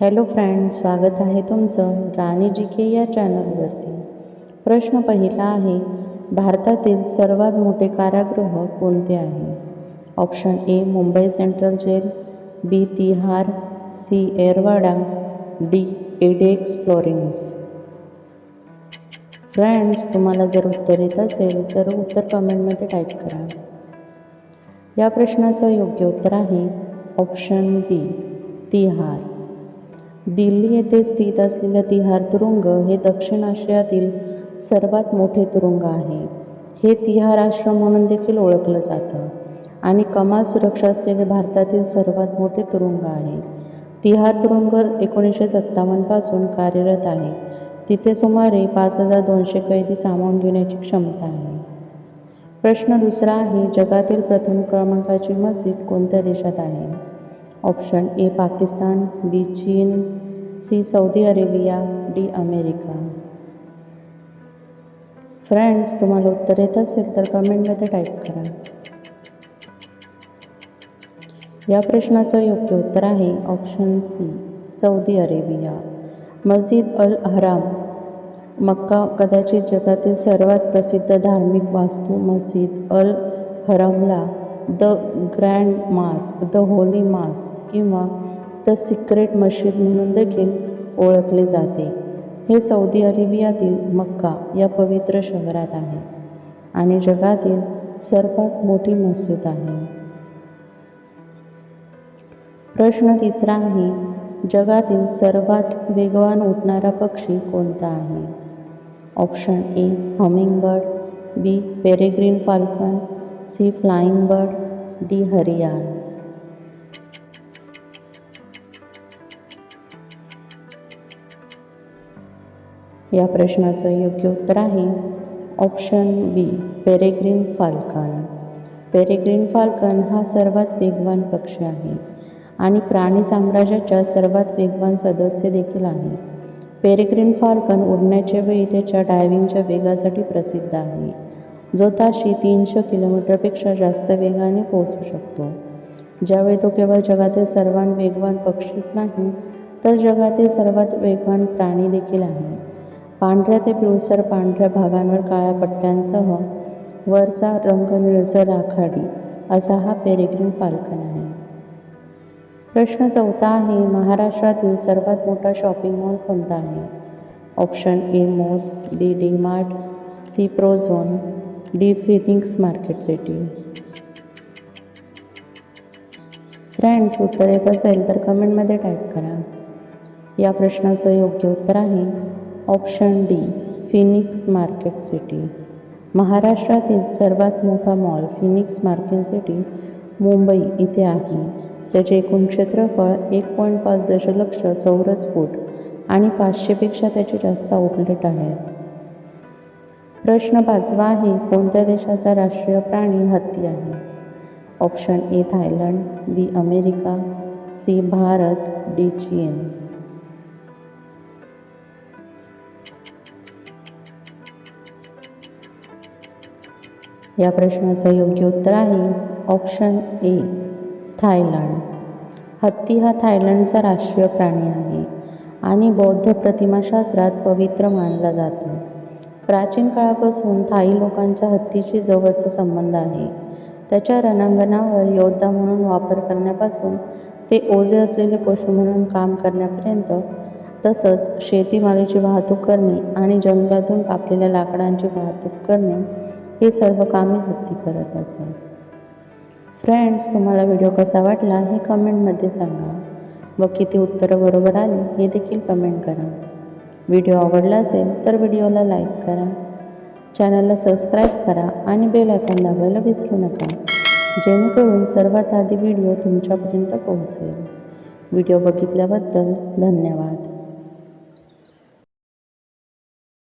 Hello friend स्वागत आहे तुमचं राणी जी के या चॅनलवरती. प्रश्न पहिला आहे भारतातील सर्वात मोठे कारागृह कोणते आहे? Option A Mumbai central jail B Tihar C Yerawada D एडेक्स फ्लोरिन्स. फ्रेंड्स तुम्हाला जर उत्तर येत असेल तर उत्तर कमेंटमध्ये टाईप करा. या प्रश्नाचं योग्य उत्तर आहे ऑप्शन बी तिहार. दिल्ली येथे स्थित असलेलं तिहार तुरुंग हे दक्षिण आशियातील सर्वात मोठे तुरुंग आहे. हे तिहार आश्रम म्हणून देखील ओळखलं जातं आणि कमाल सुरक्षा असलेले भारतातील सर्वात मोठे तुरुंग आहे. तिहार तुरुंग एकोणीसशे सत्तावन्नपासून कार्यरत आहे. तिथे सुमारे पाच हजार दोनशे कैदी सामावून घेण्याची क्षमता आहे. प्रश्न दुसरा आहे जगातील प्रथम क्रमांकाची मस्जिद कोणत्या देशात आहे? ऑप्शन ए पाकिस्तान बी चीन C Saudi Arabia D America. Friends तुम्हाला उत्तर येत असेल तर कमेंटमध्ये टाईप करा. या प्रश्नाचं योग्य उत्तर आहे ऑप्शन सी सौदी अरेबिया. मस्जिद अल हराम मक्का कदाचित जगातील सर्वात प्रसिद्ध धार्मिक वास्तू मस्जिद अल हरमला the grand mosque the holy mosque किंवा द सिक्रेट मशीद म्हणून देखील ओळखले जाते. हे सौदी अरेबियातील मक्का या पवित्र शहरात आहे आणि जगातील सर्वात मोठी मस्जिद आहे. प्रश्न तिसरा आहे जगातील सर्वात वेगवान उठणारा पक्षी कोणता आहे? Option A hummingbird B peregrine falcon C flying bird D हरियाल या प्रश्नाचं योग्य उत्तर आहे option B peregrine falcon. Peregrine falcon हा सर्वात वेगवान पक्षी आहे आणि प्राणी साम्राज्याच्या सर्वात वेगवान सदस्य देखील आहे. पेरेग्रीन फाल्कन उडण्याच्या वेळी त्याच्या डायव्हिंगच्या वेगासाठी प्रसिद्ध आहे. जो ताशी तीनशे किलोमीटरपेक्षा जास्त वेगाने पोहोचू शकतो. ज्यावेळी तो केवळ जगातील सर्वात वेगवान पक्षीच नाही तर जगातील सर्वात वेगवान प्राणी देखील आहे. पांढऱ्या ते पिळसर पांढऱ्या भागांवर काळ्या पट्ट्यांसह वरचा रंग निळसर राखाडी असा हा पेरेग्रीन फाल्कन आहे. प्रश्न चौथा आहे महाराष्ट्रातील सर्वात मोठा शॉपिंग मॉल कोणता आहे? Option A mall B D mart C Prozone. D Phoenix market city. Friends उत्तर येत असेल तर कमेंटमध्ये टाईप करा. या प्रश्नाचं योग्य उत्तर आहे option D Phoenix market city महाराष्ट्रातील सर्वात मोठा mall Phoenix market city Mumbai इथे आहे. त्याचे एकूण क्षेत्रफळ एक पॉईंट पाच दशलक्ष चौरस फूट आणि पाचशेपेक्षा त्याचे जास्त आउटलेट आहेत. प्रश्न पाचवा आहे कोणत्या देशाचा राष्ट्रीय प्राणी हत्ती आहे? Option A Thailand B America C Bharat D चीन. या प्रश्नाचं योग्य उत्तर आहे ऑप्शन ए थायलंड. हत्ती हा थायलंडचा राष्ट्रीय प्राणी आहे आणि बौद्ध प्रतिमाशास्त्रात पवित्र मानला जातो. प्राचीन काळापासून थाई लोकांच्या हत्तीशी जवळचा संबंध आहे. त्याच्या रणांगणावर योद्धा म्हणून वापर करण्यापासून ते ओझे असलेले पशु म्हणून काम करण्यापर्यंत तसंच शेतीमालाची वाहतूक करणे आणि जंगलातून कापलेल्या लाकडांची वाहतूक करणे हे सर्व कामे हत्ती करत असे फ्रेंड्स तुम्हाला व्हिडिओ कसा वाटला हे कमेंटमध्ये सांगा. व किती उत्तरं बरोबर आली हे देखील कमेंट करा. व्हिडिओ आवडला असेल तर व्हिडिओला लाईक करा. चॅनलला सबस्क्राईब करा आणि बेल आयकॉन दाबायला विसरू नका. जेणेकरून सर्वात आधी व्हिडिओ तुमच्यापर्यंत पोहोचेल. व्हिडिओ बघितल्याबद्दल धन्यवाद.